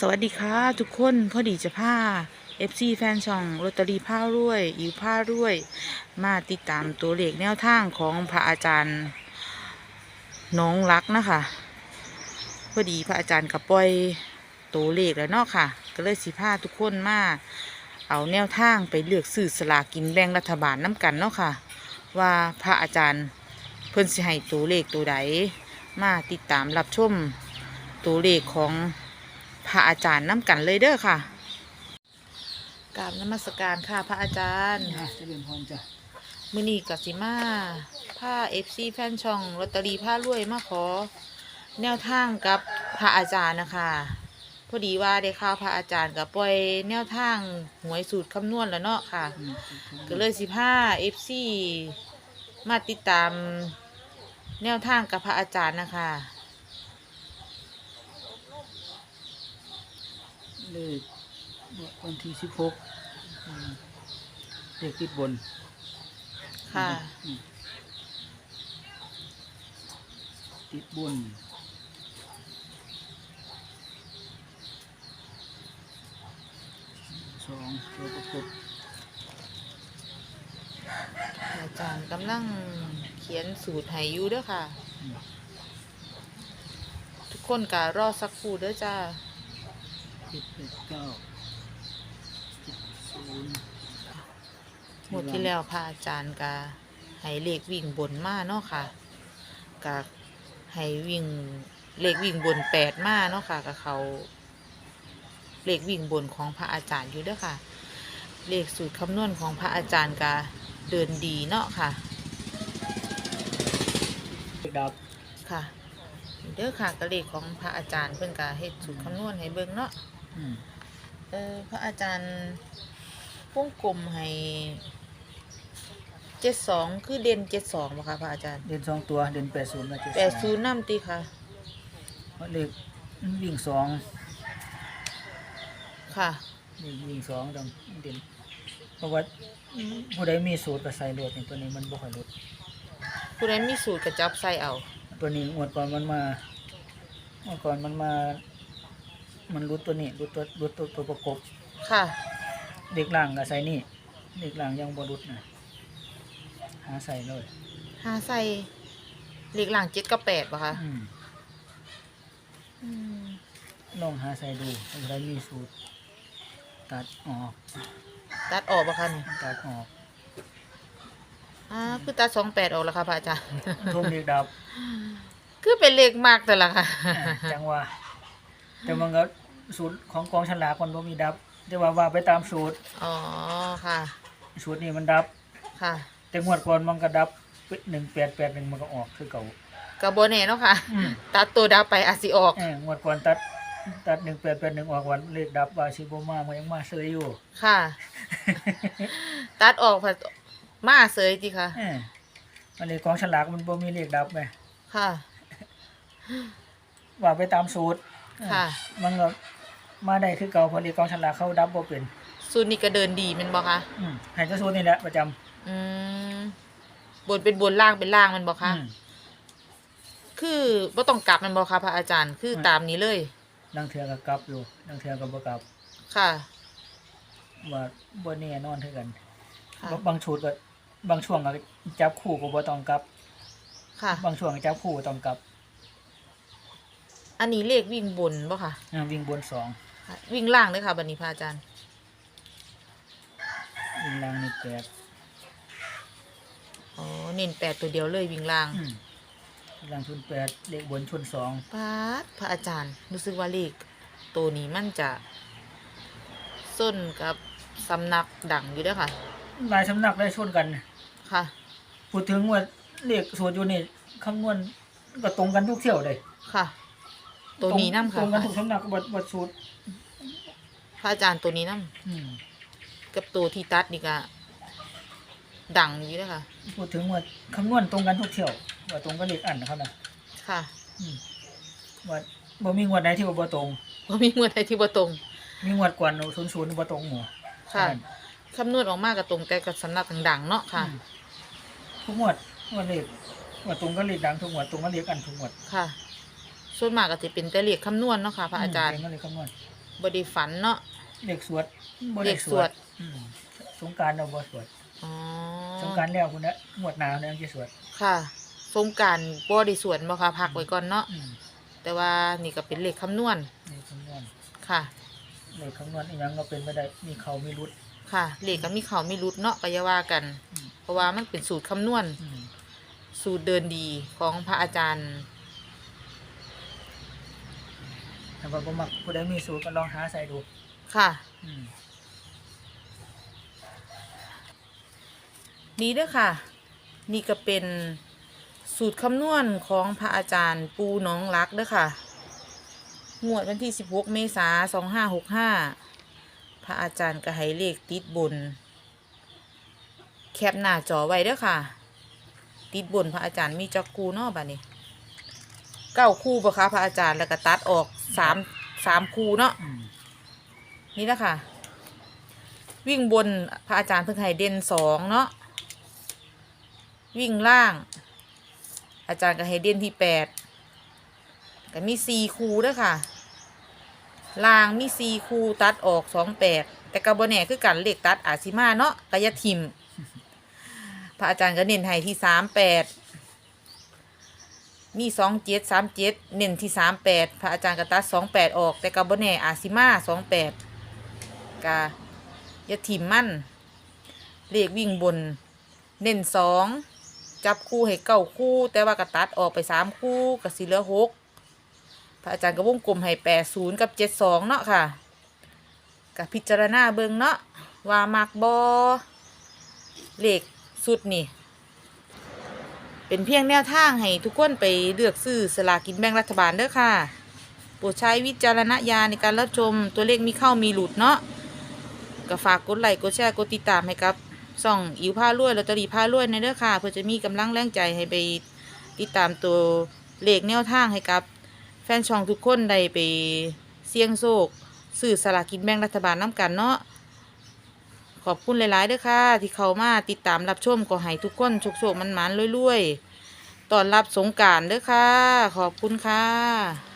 สวัสดีค่ะทุกคนพอดีจะพา FC แฟนช่องลอตเตอรี่ผ้ารวยอิวผ้ารวย มาติดตามตัวเลขแนวทางของพระอาจารย์น้องรักนะคะพอดีพระอาจารย์กับปล่อยตัวเลขแล้วเนาะค่ะ ก็เลยสิพาทุกคนมาเอาแนวทางไปเลือกซื้อสลากกินแบ่งรัฐบาลน้ำกันเนาะค่ะ ว่าพระอาจารย์เพิ่นสิให้ตัวเลขตัวใดมาติดตามรับชมตัวเลขของ พระอาจารย์น้ำกันเลยเด้อค่ะกราบนมัสการค่ะ พระอาจารย์อะเจริญพรจ้ะมือนีกัสิมาผ้าเอฟซีแฟนช่องลอตเตอรี่ผ้ารวยมาขอ แนวทางกับพระอาจารย์นะคะพอดีว่าได้ข่าวพระอาจารย์กับปล่อยแนวทางหวยสูตรคำนวณแล้วเนาะค่ะอืมก็เลยสิผ้าเอฟซีมาติดตามแนวทางกับพระอาจารย์นะคะ เลขวันที่สิบหกอืมเลขติดบน ค่ะอืมติดบนสองตัวประกบอาจารย์กำลังเขียนสูตรให้อยู่เด้อค่ะอืมทุกคนก็รอสักครู่เด้อจ้าเจ็ดแปดเก้าเจ็ดศูนย์หมดที่แล้วพระอาจารย์ก็ให้เลขวิ่งบนมาเนาะค่ะก็ให้วิ่งเลขวิ่งบนแปดมาเนาะค่ะกับเขาเลขวิ่งบนของพระอาจารย์อยู่เด้อค่ะ เลขสูตรคำนวณของพระอาจารย์ก็เดินดีเนาะค่ะเลขดับค่ะนี่เด้อค่ะก็เลขของพระอาจารย์เพิ่นก็เฮ็ดสูตรคำนวณให้เบิ่งเนาะอืม เออพระอาจารย์วงกลมให้เจ็ดสองคือเด่นเจ็ดสองป่ะคะพระอาจารย์เด่นสองตัวเด่นแปดศูนย์มาเจ็ดแปดศูนย์น้ำตีค่ะเลขวิ่งสองค่ะเลขวิ่งสองดังเด่นเพราะว่าผู้ใดมีสูตรก็ใส่โหลดนี่ตัวนี้มันบ่ค่อยลดผู้ใดมีสูตรกระจับใส่เอา ตัวนี้งวดก่อนมันมาเมื่อก่อนมันมา มันรุดตัวนี้รุดตัวรุดตัวตัวประกบ ค่ะ เด็กล่างก็ใส่นี่ เด็กล่างยังบ่รุดนะหาใส่เลยหาใส่เลขหลังเจ็ดกับแปดป่ะคะอืมอืมลองหาใส่ดูผู้ใดมีสูตร ตัดออกตัดออกป่ะคะนี่ตัดออกอ่าคือตัดสองแปดออกแล้วค่ะพระอาจารย์ ทุ่มเด็กดับ คือเป็นเลขมากแต่ละค่ะอ่าจังว่า แต่มันก็สูตรของกองฉลากมันบ่มีดับ แต่ว่าว่าไปตามสูตรอ๋อค่ะ สูตรนี้มันดับ ค่ะ แต่งวดก่อนมันก็ดับหนึ่งแปดแปดหนึ่งมันก็ออกคือเก่ากระโบเน่เนาะค่ะ อืมตัดตัวดับไปอาจสิออก เอองวดก่อนตัดตัดหนึ่งแปดแปดหนึ่งออกวันเลขดับว่าชิบมามันยังมาเซยอยู่ค่ะ ตัดออกผัดมาเสยจีค่ะ เออมันเลยกองฉลากมันบ่มีเลขดับไงค่ะ ว่าไปตามสูตรเออ ค่ะ มันก็มาได้คือเก่าเพอเลขกองฉลากเขาดับบ่เป็นสูตรนี้ก็เดินดีแมันบอกคะอืมให้เจ้าสูตรนี่แหละประจำอืมบนเป็นบนล่างเป็นล่างแมันบอกคะอืม คือบ่ต้องกลับแมันบอกคะพระอาจารย์ คือตามนี้เลย นังเทือก็กลับอยู่นังเทือก็บ่กลับค่ะว่าบ่แน่นอนเท่ากันค่ะบางชุดก็บางช่วงก็จับคู่ก็บ่ต้องกลับ ค่ะบางช่วงก็จับคู่ก็ต้องกลับ อันนี้เลขวิ่งบนบ่ค่ะ อ่าวิ่งบนสองค่ะวิ่งล่างเลยค่ะบันนี้พระอาจารย์ วิ่งล่างนี่แปดอ๋อ เน้นแปดตัวเดียวเลยวิ่งล่างอืมล่างชุนแปดเลขบนชุนสองปาดพระอาจารย์ รู้สึกว่าเลขตัวนี้มันจะส้นกับสำนักดังอยู่เด้วยค่ะ หลายสำนักได้ชนกัน ค่ะ พูดถึงว่าเลขสูตรอยู่นี่คำนวณก็ตรงกันทุกเที่ยวเลยค่ะ ตัวนี้น้ำตค่ะรงกันทุกสำนักบทบทสูตรพระอาจารย์ตัวนี้น้อืมำกับตัวที่ตัดนี่ก็ดังอยู่เด้วยค่ะ พูดถึงว่าคำนวณตรงกันทุกเที่ยวว่าตรงกันเลขอันนะครับนะค่ะอืมว่าบ่มีงวดไหนที่ว่าบ่ตรงว่ามีเมื่อใดที่บ่ตรง มีงวดก่อนศูนย์ศูนย์บ่ตรงหมู่ค่ะนั่นคำนวณออกมากับตรงแต่กับสำนักดังๆเนาะค่ะอืมทุกงวดงวดเลขว่าตรงกันเลขดังทุกงวดตรงกันเลขอันทุกงวดค่ะ ส่วนมากก็จะเป็นแต่เลขคำนวณเนาะค่ะ พระอาจารย์มเป็นกันเลขคำนวณบ่ได้ฝันเนาะเด็กสวดบ่เด็ได้กสสววดดอืมสงกรารเราบ่สวด อ๋อสงกรารแล้วคุณนะงวดหนาวเนี่ยจะสวดค่ะสงกรารบ่ได้สวดบ่คะพักไว้ก่อนเนาะ อืมแต่ว่านี่ก็เป็นเลขคำนวณนี่คำนวณค่ะ เลขคำนวณอีหยังก็เป็นไม่ได้มีเขามีรุด ค่ะ เลขก็มีเขามีรุดเนาะก็อย่าว่ากัน อืม เพราะว่ามันเป็นสูตรคำนวณ อืม สูตรเดินดีของพระอาจารย์ ถ้าว่าบ่มักผู้ใดมีสูตรก็ลองหาใส่ดูค่ะ อืมนี่เด้อค่ะ นี่ก็เป็นสูตรคำนวณของพระอาจารย์ปูหน้องรักเด้อค่ะ งวดวันที่ 16 เมษายน2565 พระอาจารย์ก็ให้เลขติดบน แคปหน้าจอไว้เด้อค่ะ ติดบนพระอาจารย์มีจักคูเนาะบัดนี้ เก้าคู่ปะคะพระอาจารย์แล้วก็ตัดออก สามสามคู่เนาะอืมนี่แหละค่ะ วิ่งบนพระอาจารย์เพิ่งให้เด่นสองเนาะวิ่งล่าง อาจารย์ก็ให้เด่นที่แปดก็มีสี่คูด้วยค่ะ ล่างมีสี่คูตัดออกสองแปดแต่กระบแหน่คือกันเลขตัดอาจสิมาเนาะกายทิม พระอาจารย์ก็เน้นให้ที่สามแปด มีสองเจ็ดสามเจ็ดเน้นที่สามแปดพระอาจารย์ก็ตัดสองแปดออก แต่กระบแน่อาจสิมาสองแปดกะยาทิมมั่นเลขวิ่งบน เน้นสองจับคู่ให้เก้าคู่ แต่ว่าก็ตัดออกไปสามคู่ก็สิเหลือหกพระอาจารย์ก็วงกลมให้แปดศูนย์กับเจ็ดสองเนาะค่ะกับพิจารณาเบิงเนาะว่ามักบอเลขสุดนี่ เป็นเพียงแนวทางให้ทุกคนไปเลือกซื้อสลากินแบ่งรัฐบาลเด้อค่ะ โปรดใช้วิจารณญาณในการรับชมตัวเลขมีเข้ามีหลุดเนาะก็ฝากกดไลค์กดแชร์กดติดตามให้กับส่องอิวผ้ารวยลอตเตอรี่ผ้ารวยในเด้อค่ะ เพื่อจะมีกำลังแรงใจให้ไปติดตามตัวเลขแนวทางให้กับ แฟนช่องทุกคนได้ไปเสี่ยงโชคซื้อสลากินแบ่งรัฐบาลน้ำกันเนาะ ขอบคุณหลายๆเด้อค่ะ ที่เขามาติดตามรับชมก็ให้ทุกคนโชคๆมันๆรวยๆตอนรับสงการเด้อค่ะ ขอบคุณค่ะ